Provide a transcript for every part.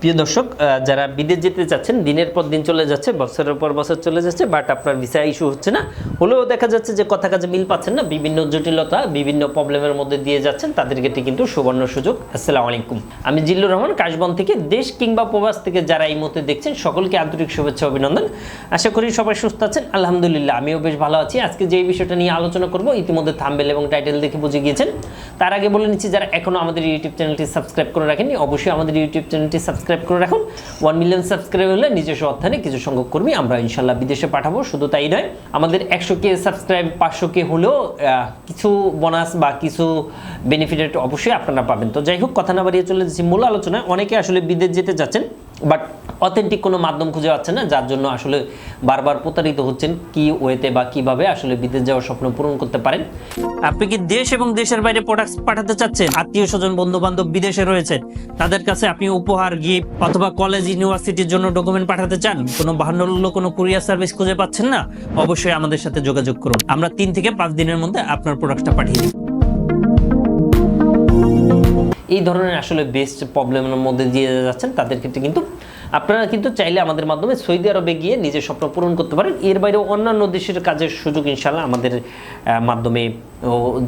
প্রিয় দর্শক যারা বিদেশ যেতে চাচ্ছেন, দিনের পর দিন চলে যাচ্ছে, বছরের পর বছর চলে যাচ্ছে বাট আপনার ভিসা ইস্যু হচ্ছে না। হলেও দেখা যাচ্ছে যে কথা কাজে মিল পাচ্ছেন না, বিভিন্ন জটিলতা, বিভিন্ন প্রবলেমের মধ্যে দিয়ে যাচ্ছেন, তাদেরকে এটি কিন্তু সুবর্ণ সুযোগ। আসসালামু আলাইকুম। আমি জিল্লুর রহমান, কাশবন থেকে দেশ কিংবা প্রবাস থেকে যারা এই মুহূর্তে দেখছেন, সকলকে আন্তরিক শুভেচ্ছা, অভিনন্দন। আশা করি সবাই সুস্থ আছেন, আলহামদুলিল্লাহ, আমিও বেশ ভালো আছি। আজকে যে বিষয়টা নিয়ে আলোচনা করব, ইতিমধ্যে থাম্বেল এবং টাইটেল দেখে বুঝে গিয়েছেন। তার আগে বলে নিচ্ছি, যারা এখনও আমাদের ইউটিউব চ্যানেলটি সাবস্ক্রাইব করে রাখেননি, অবশ্যই আমাদের ইউটিউব চ্যানেলটি সাবস্ক্রাইব করে রাখুন। ওয়ান মিলিয়ন সাবস্ক্রাইব হলে নিজস্ব অর্থানে কিছু সংখ্যক কর্মী আমরা ইনশাল্লাহ বিদেশে পাঠাবো। শুধু তাই নয়, আমাদের একশো কে সাবস্ক্রাইব পাঁচশো কে হলেও কিছু বোনাস বা কিছু বেনিফিটেড অবশ্যই আপনারা পাবেন। তো যাই হোক, কথা না বাড়িয়ে চলে যাচ্ছি মূল আলোচনায়। অনেকে আসলে বিদেশ যেতে যাচ্ছেন। বাট অথেন্টিক কোনো মাধ্যম খুঁজে পাচ্ছেন না, যার জন্য আসলে বারবার প্রতারিত হচ্ছেন কি ওয়েতে বা কীভাবে আসলে বিদেশ যাওয়ার স্বপ্ন পূরণ করতে পারেন। আপনি কি দেশ এবং দেশের বাইরে প্রোডাক্ট পাঠাতে চাচ্ছেন? আত্মীয় স্বজন বন্ধু বান্ধব বিদেশে রয়েছেন তাদের কাছে আপনি উপহার গিফট অথবা কলেজ ইউনিভার্সিটির জন্য ডকুমেন্ট পাঠাতে চান? কোনো বাহান্ন কোনো কুরিয়ার সার্ভিস খুঁজে পাচ্ছেন না? অবশ্যই আমাদের সাথে যোগাযোগ করুন। আমরা তিন থেকে পাঁচ দিনের মধ্যে আপনার প্রোডাক্টটা পাঠিয়ে দিই। এই ধরনের আসলে বেস্ট প্রবলেমের মধ্যে দিয়ে যাচ্ছেন, তাদের ক্ষেত্রে কিন্তু আপনারা কিন্তু চাইলে আমাদের মাধ্যমে সৌদি আরবে গিয়ে নিজের স্বপ্ন পূরণ করতে পারেন। এর বাইরেও অন্যান্য দেশের কাজের সুযোগ ইনশাল্লাহ আমাদের মাধ্যমে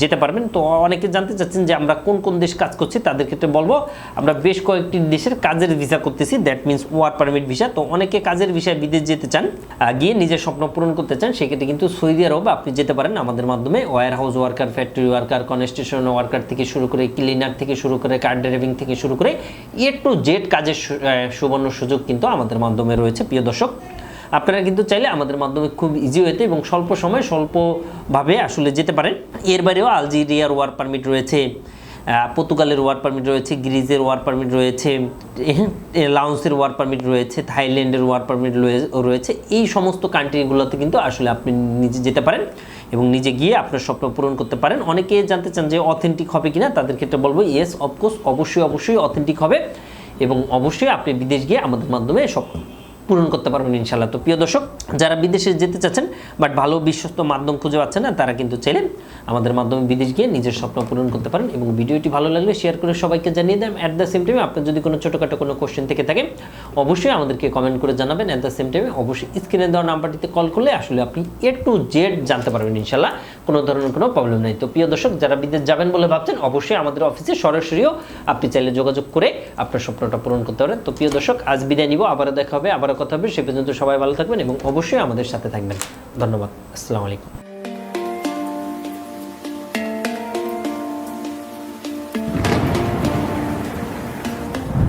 যেতে পারবেন। তো অনেকে জানতে চাচ্ছেন যে আমরা কোন কোন দেশ কাজ করছি, তাদের ক্ষেত্রে বলব, আমরা বেশ কয়েকটি দেশের কাজের ভিসা করতেছি। That means work permit visa তো অনেকে কাজের ভিসায় বিদেশ যেতে চান গিয়ে নিজের স্বপ্ন পূরণ করতে চান, সেক্ষেত্রে কিন্তু সৌদি আরব আপনি যেতে পারেন আমাদের মাধ্যমে। Warehouse worker factory worker construction worker থেকে শুরু করে ক্লিনার থেকে শুরু করে কার ড্রাইভিং থেকে শুরু করে এ টু জেড কাজের সুবর্ণ সুযোগ কিন্তু আমাদের মাধ্যমে রয়েছে। প্রিয় দর্শক আপনারা কিন্তু চাইলে আমাদের মাধ্যমে খুব ইজি হতে এবং স্বল্প সময় স্বল্পভাবে আসলে যেতে পারেন। এর বাইরেও আলজেরিয়ার ওয়ার্ক পারমিট রয়েছে পর্তুগালের ওয়ার্ক পারমিট রয়েছে গ্রিজের ওয়ার্ক পারমিট রয়েছে লাউন্সের ওয়ার্ক পারমিট রয়েছে, থাইল্যান্ডের ওয়ার্ক পারমিট রয়েছে। এই সমস্ত কান্ট্রিগুলোতে কিন্তু আসলে আপনি নিজে যেতে পারেন এবং নিজে গিয়ে আপনার স্বপ্ন পূরণ করতে পারেন। অনেকে জানতে চান যে অথেন্টিক হবে কিনা, তাদের ক্ষেত্রে বলব ইয়েস অফকোর্স অবশ্যই অবশ্যই অথেন্টিক হবে এবং অবশ্যই আপনি বিদেশ গিয়ে আমাদের মাধ্যমে স্বপ্ন পূরণ করতে পারবেন ইনশাল্লাহ তো প্রিয় দর্শক, যারা বিদেশে যেতে চাচ্ছেন বাট ভালো বিশ্বস্ত মাধ্যম খুঁজে পাচ্ছেন না, তারা কিন্তু চাইলে আমাদের মাধ্যমে বিদেশ গিয়ে নিজের স্বপ্ন পূরণ করতে পারেন এবং ভিডিওটি ভালো লাগলে শেয়ার করে সবাইকে জানিয়ে দেন। অ্যাট দ্য সেম টাইমে আপনার যদি কোনো ছোটোখাটো কোনো কোশ্চেন থেকে থাকে, অবশ্যই আমাদেরকে কমেন্ট করে জানাবেন। অ্যাট দ্য সেম টাইমে অবশ্যই স্ক্রিনে দেওয়া নাম্বারটিতে কল করলে আসলে আপনি এ টু জেড জানতে পারবেন ইনশাল্লাহ কোনো ধরনের কোনো প্রবলেম নেই। তো প্রিয় দর্শক, যারা বিদেশ যাবেন বলে ভাবছেন, অবশ্যই আমাদের অফিসে সরাসরিও আপনি চাইলে যোগাযোগ করে আপনার স্বপ্নটা পূরণ করতে পারেন। তো প্রিয় দর্শক, আজ বিদায় নিব। আবারও দেখা হবে, আবারও কথা হবে, সে পর্যন্ত সবাই ভালো থাকবেন এবং অবশ্যই আমাদের সাথে থাকবেন। ধন্যবাদ। আসসালামু আলাইকুম।